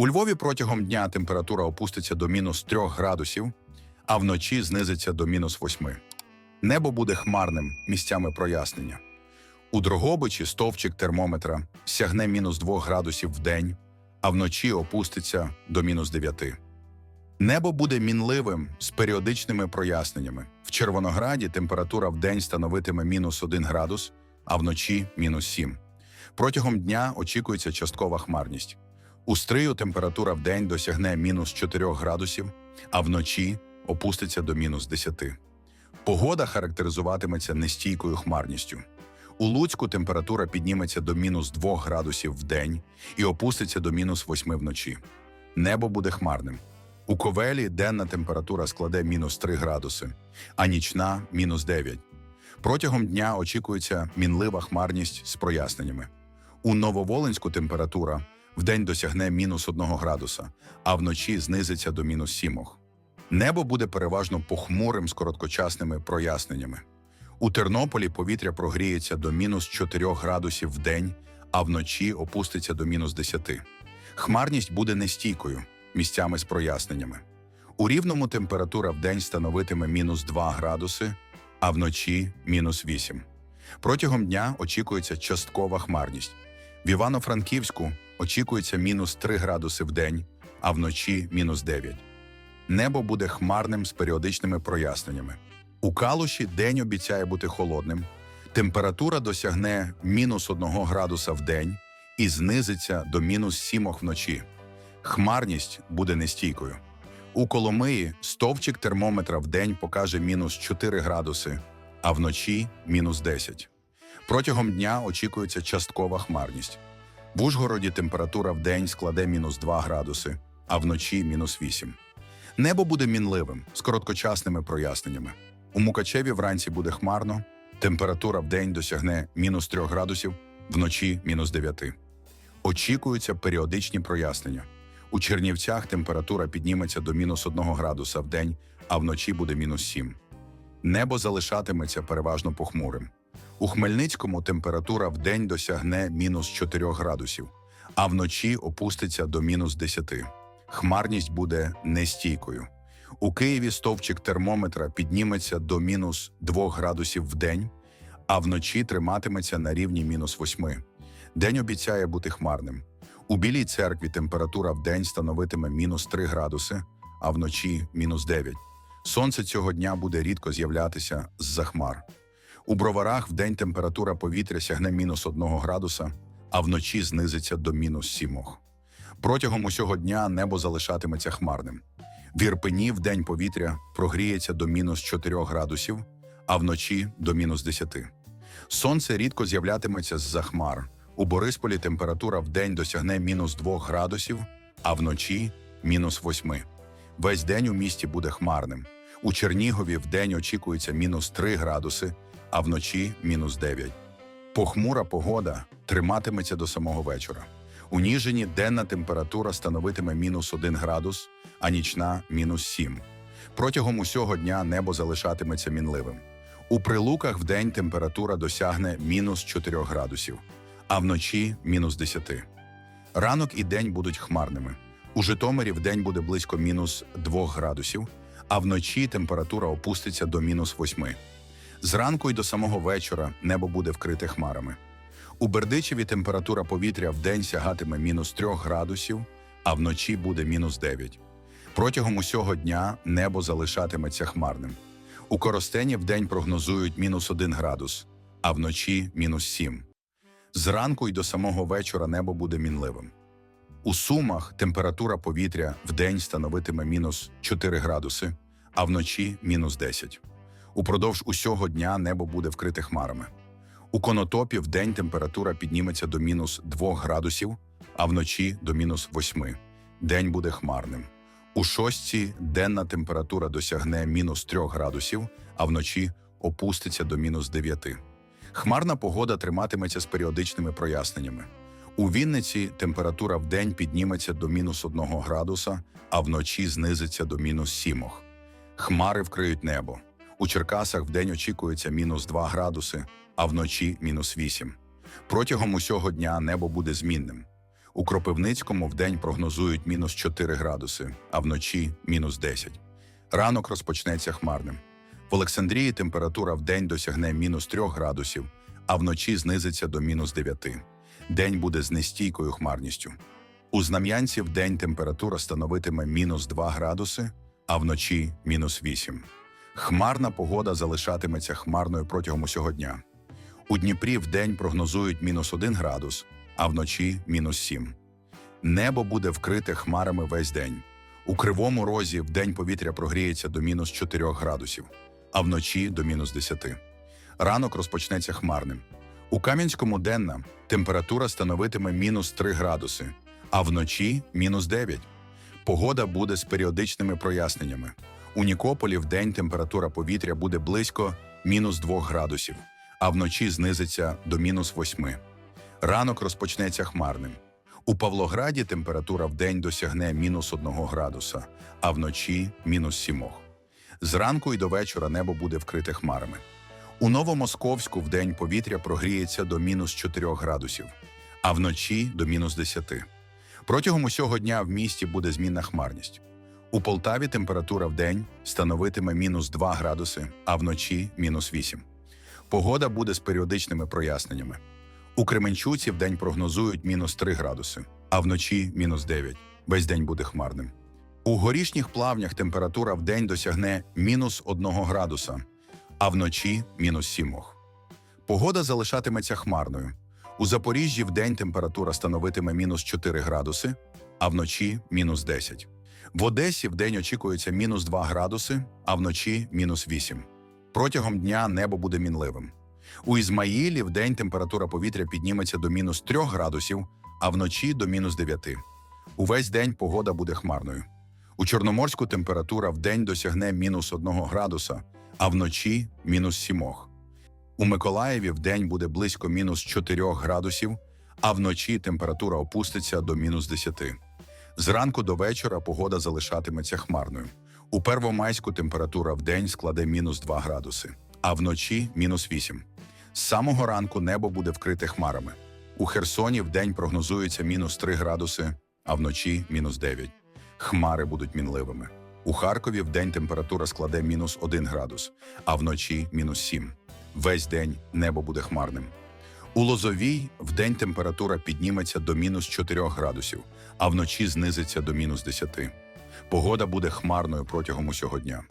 У Львові протягом дня температура опуститься до мінус 3 градусів, а вночі знизиться до мінус 8. Небо буде хмарним, місцями прояснення. У Дрогобичі стовпчик термометра сягне мінус 2 градусів в день, а вночі опуститься до мінус 9. Небо буде мінливим з періодичними проясненнями. В Червонограді температура в день становитиме мінус 1 градус, а вночі мінус 7. Протягом дня очікується часткова хмарність. У Стрию температура в день досягне мінус 4 градусів, а вночі опуститься до мінус 10. Погода характеризуватиметься нестійкою хмарністю. У Луцьку температура підніметься до мінус 2 градусів в день і опуститься до мінус 8 вночі. Небо буде хмарним. У Ковелі денна температура складе мінус 3 градуси, а нічна мінус 9. Протягом дня очікується мінлива хмарність з проясненнями. У Нововолинську температура вдень досягне мінус 1 градуса, а вночі знизиться до мінус 7. Небо буде переважно похмурим з короткочасними проясненнями. У Тернополі повітря прогріється до мінус 4 градусів в день, а вночі опуститься до мінус 10. Хмарність буде нестійкою, місцями з проясненнями. У Рівному температура в день становитиме мінус 2 градуси, а вночі мінус 8. Протягом дня очікується часткова хмарність. В Івано-Франківську очікується мінус 3 градуси в день, а вночі мінус 9. Небо буде хмарним з періодичними проясненнями. У Калуші день обіцяє бути холодним. Температура досягне мінус 1 градуса в день і знизиться до мінус 7 вночі. Хмарність буде нестійкою. У Коломиї стовпчик термометра в день покаже мінус 4 градуси, а вночі мінус 10. Протягом дня очікується часткова хмарність. В Ужгороді температура в день складе мінус 2 градуси, а вночі мінус 8. Небо буде мінливим з короткочасними проясненнями. У Мукачеві вранці буде хмарно, температура в день досягне мінус 3 градусів, вночі мінус 9. Очікуються періодичні прояснення. У Чернівцях температура підніметься до мінус 1 градуса в день, а вночі буде мінус 7. Небо залишатиметься переважно похмурим. У Хмельницькому температура в день досягне мінус 4 градусів, а вночі опуститься до мінус 10. Хмарність буде нестійкою. У Києві стовпчик термометра підніметься до мінус 2 градусів в день, а вночі триматиметься на рівні мінус 8. День обіцяє бути хмарним. У Білій церкві температура в день становитиме мінус 3 градуси, а вночі мінус 9. Сонце цього дня буде рідко з'являтися з-за хмар. У броварах в день температура повітря сягне мінус 1 градуса, а вночі знизиться до мінус 7. Протягом усього дня небо залишатиметься хмарним. В Ірпені в день повітря прогріється до мінус 4 градусів, а вночі до мінус 10. Сонце рідко з'являтиметься з-за хмар. У Борисполі температура в день досягне мінус 2 градусів, а вночі мінус 8. Весь день у місті буде хмарним. У Чернігові в день очікується мінус 3 градуси, а вночі мінус 9. Похмура погода триматиметься до самого вечора. У Ніжині денна температура становитиме мінус 1 градус, а нічна мінус 7. Протягом усього дня небо залишатиметься мінливим. У Прилуках в день температура досягне мінус 4 градусів, а вночі мінус 10. Ранок і день будуть хмарними. У Житомирі в день буде близько мінус 2 градусів, а вночі температура опуститься до мінус 8. Зранку й до самого вечора небо буде вкрите хмарами. У Бердичеві температура повітря в день сягатиме мінус 3 градусів, а вночі буде мінус 9. Протягом усього дня небо залишатиметься хмарним. У Коростені в день прогнозують мінус 1 градус, а вночі мінус 7. Зранку й до самого вечора небо буде мінливим. У Сумах температура повітря в день становитиме мінус 4 градуси, а вночі мінус 10. Упродовж усього дня небо буде вкрите хмарами. У Конотопі в день температура підніметься до мінус 2 градусів, а вночі до мінус 8. День буде хмарним. У Шостці денна температура досягне мінус 3 градусів, а вночі опуститься до мінус 9. Хмарна погода триматиметься з періодичними проясненнями. У Вінниці температура в день підніметься до мінус 1 градуса, а вночі знизиться до мінус 7. Хмари вкриють небо. У Черкасах вдень очікується мінус 2 градуси, а вночі мінус 8. Протягом усього дня небо буде змінним. У Кропивницькому вдень прогнозують мінус 4 градуси, а вночі мінус 10. Ранок розпочнеться хмарним. В Олександрії температура вдень досягне мінус 3 градусів, а вночі знизиться до мінус 9. День буде з нестійкою хмарністю. У Знам'янці вдень температура становитиме мінус 2 градуси, а вночі мінус 8. Хмарна погода залишатиметься хмарною протягом усього дня. У Дніпрі вдень прогнозують мінус 1 градус, а вночі мінус 7. Небо буде вкрите хмарами весь день. У Кривому Розі вдень повітря прогріється до мінус 4 градусів, а вночі до мінус 10. Ранок розпочнеться хмарним. У Кам'янському денна температура становитиме мінус 3 градуси, а вночі мінус 9. Погода буде з періодичними проясненнями. У Нікополі вдень температура повітря буде близько мінус 2 градусів, а вночі знизиться до мінус 8. Ранок розпочнеться хмарним. У Павлограді температура вдень досягне мінус 1 градуса, а вночі мінус 7. Зранку і до вечора небо буде вкрите хмарами. У Новомосковську вдень повітря прогріється до мінус 4 градусів, а вночі до мінус 10. Протягом усього дня в місті буде змінна хмарність. У Полтаві температура вдень становитиме мінус 2 градуси, а вночі мінус 8. Погода буде з періодичними проясненнями. У Кременчуці вдень прогнозують мінус 3 градуси, а вночі мінус 9. Весь день буде хмарним. У горішніх плавнях температура вдень досягне мінус 1 градуса, а вночі мінус 7. Погода залишатиметься хмарною. У Запоріжжі вдень температура становитиме мінус 4 градуси, а вночі мінус 10. В Одесі вдень очікується мінус 2 градуси, а вночі мінус 8. Протягом дня небо буде мінливим. У Ізмаїлі вдень температура повітря підніметься до мінус 3 градусів, а вночі до мінус 9. Увесь день погода буде хмарною. У Чорноморську температура вдень досягне мінус 1 градуса, а вночі мінус 7. У Миколаєві вдень буде близько мінус 4 градусів, а вночі температура опуститься до мінус 10. Зранку до вечора погода залишатиметься хмарною. У Первомайську температура вдень складе мінус 2 градуси, а вночі мінус 8. З самого ранку небо буде вкрите хмарами. У Херсоні вдень прогнозується мінус 3 градуси, а вночі мінус 9. Хмари будуть мінливими. У Харкові вдень температура складе мінус 1 градус, а вночі мінус 7. Весь день небо буде хмарним. У Лозовій вдень температура підніметься до мінус 4 градусів, а вночі знизиться до мінус 10. Погода буде хмарною протягом усього дня.